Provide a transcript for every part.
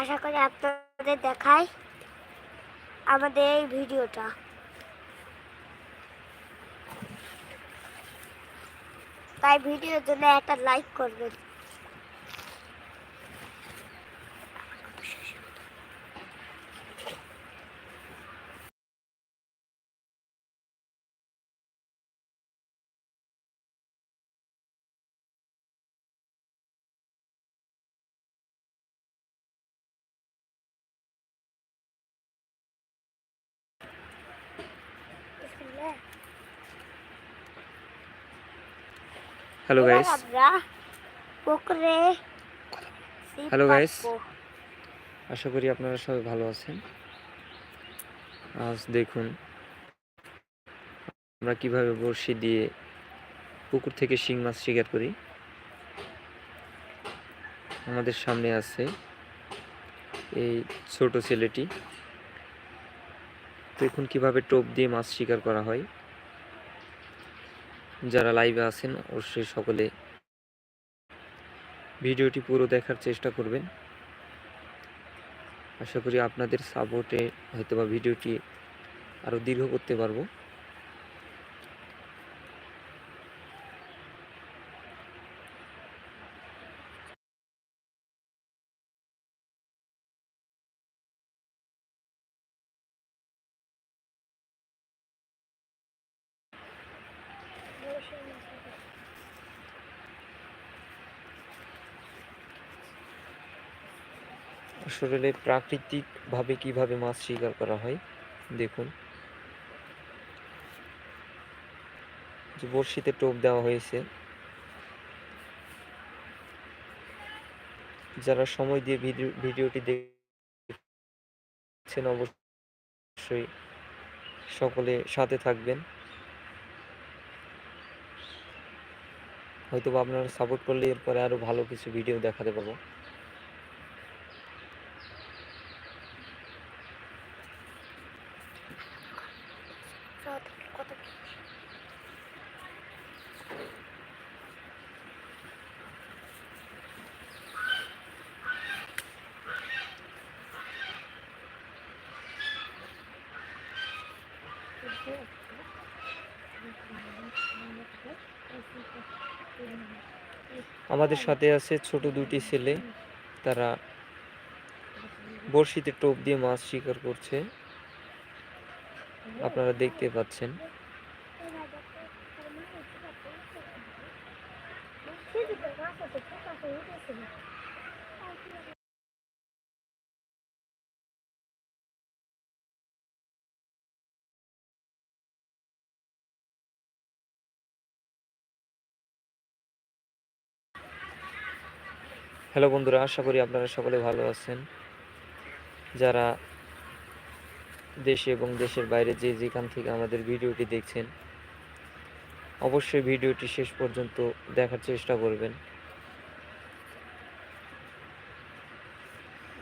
আশা করি আপনাদের দেখায় আমাদের এই ভিডিওটা। তাই ভিডিওর জন্য একটা লাইক করবেন। হ্যালো গাইস পুকুরে ছিপ Hello আশা করি আপনারা সবাই ভালো আছেন। আজ দেখুন আমরা কীভাবে বড়শি দিয়ে পুকুর থেকে শিং মাছ শিকার করি। আমাদের সামনে আছে এই ছোট ছেলেটি। দেখুন কীভাবে টোপ দিয়ে মাছ শিকার করা হয়? যারা লাইভে আছেন, অবশ্যই সকলে ভিডিওটি পুরো দেখার চেষ্টা করবেন। আশা করি আপনাদের সাপোর্টে হয়তো বা ভিডিওটি আরও দীর্ঘ করতে পারব। আসলে প্রাকৃতিকভাবে কীভাবে মাছ শিকার করা হয়, দেখুন। যে বড়শিতে টোপ দেওয়া হয়েছে। যারা সময় দিয়ে ভিডিও, ভিডিওটি দেখছেন, অবশ্যই সকলে সাথে থাকবেন। হয়তো আপনারা সাপোর্ট করলে এরপরে আরও ভালো কিছু ভিডিও দেখাতে পারব। কত আমাদের সাথে আছে ছোট দুটি ছেলে। তারা বড়শিতে টোপ দিয়ে মাছ শিকার করছে। আপনারা দেখতে পাচ্ছেন। হ্যালো বন্ধুরা, আশা করি আপনারা সকলে ভালো আছেন। যারা দেশে এবং দেশের বাইরে যে যেখান থেকে আমাদের ভিডিওটি দেখছেন, অবশ্যই ভিডিওটি শেষ পর্যন্ত দেখার চেষ্টা করবেন।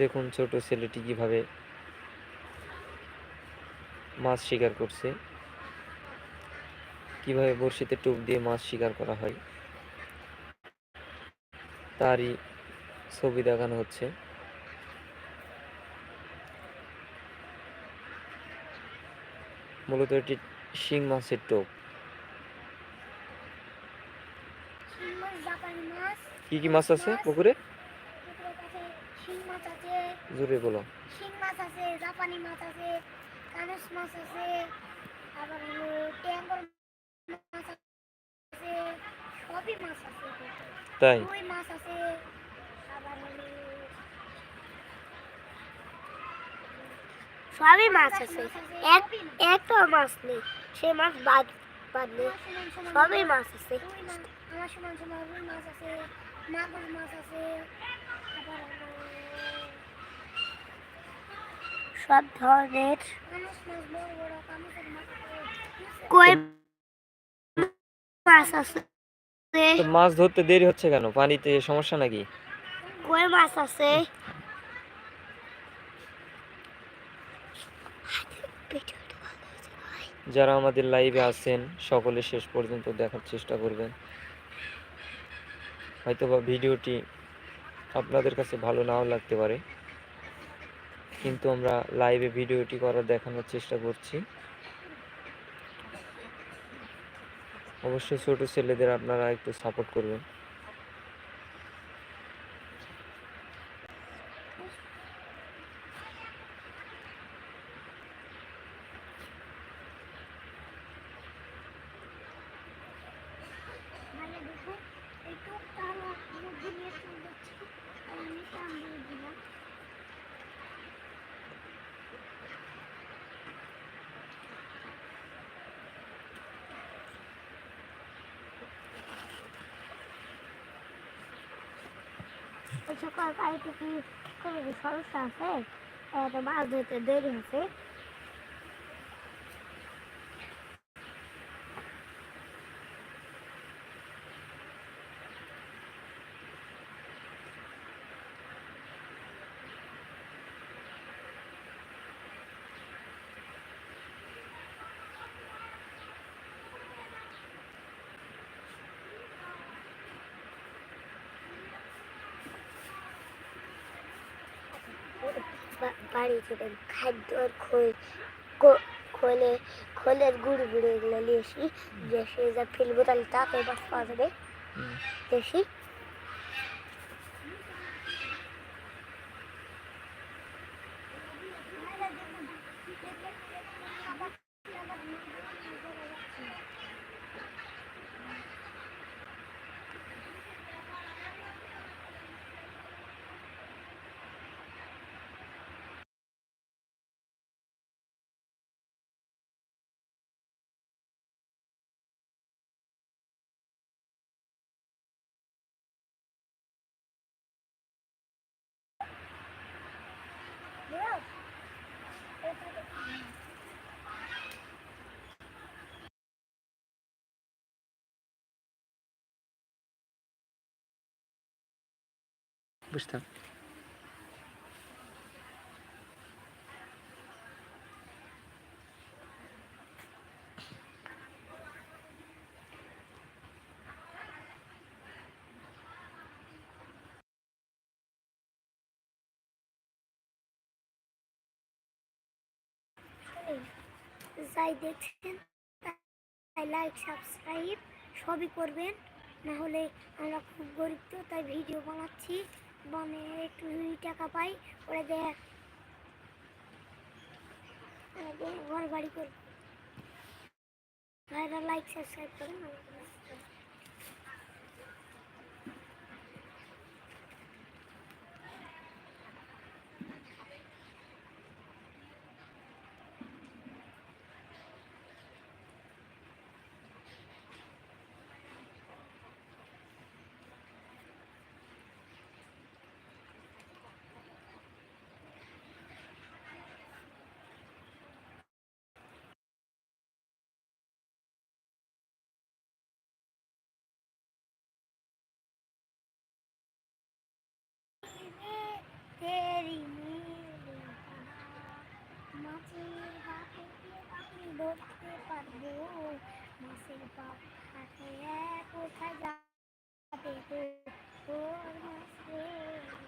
দেখুন ছোট ছেলেটি কীভাবে মাছ শিকার করছে, কীভাবে বড়শিতে টুপ দিয়ে মাছ শিকার করা হয়, তারই ছবি দেখানো হচ্ছে। মূলত এটি শিং মাছের টোপ। কি কি মাছ আছে পুকুরে? জোরে বলো। শিং মাছ আছে জাপানি মাছ আছে কানস মাছ আছে আবার হলো ট্যাঙ্গর মাছ আছে সবই মাছ আছে তাই? মাছ আছে সবই মাছ আছে। এক একটা মাছ নেই। সে মাছ বাদ বাদ নেই। সবই মাছ আছে। সব ধরনের মাছ ধরতে দেরি হচ্ছে কেন? পানিতে সমস্যা নাকি? কই মাছ আছে যারা আমাদের লাইভে আছেন, সকলে শেষ পর্যন্ত দেখার চেষ্টা করবেন। হয়তোবা ভিডিওটি আপনাদের কাছে ভালো নাও লাগতে পারে। কিন্তু আমরা লাইভে ভিডিওটি করার, দেখানোর চেষ্টা করছি। অবশ্যই ছোট ছেলেদের আপনারা একটু সাপোর্ট করবেন মানে দেখো একটু তাহলে মধ্যে নিয়ে চলে যাচ্ছি আর আমি সামনে দিলাম সকাল কালকে কি কোনো সমস্যা আছে? মাছ ধরতে দেরি আছে বাড়ি থেকে খাদ্য আর খোল খোলে খোলের গুড় গুঁড়ো এগুলো নিয়ে এসি যে সে যা ফেলব তাহলে তাকে বাস পাওয়া যাবে হুম। বুঝতাম। যাই দেখছেন, তাই লাইক সাবস্ক্রাইব সবই করবেন। না হলে আমরা খুব গরিব তো, তাই ভিডিও বানাচ্ছি। মানে একটু দুই টাকা পাই ওরা দেখ ঘর বাড়ি করব। লাইক সাবস্ক্রাইব করে মাছের বাপে আপনি ধরতে পারব মাছের বাপ হাতে কোথায় যাবে তো মাছের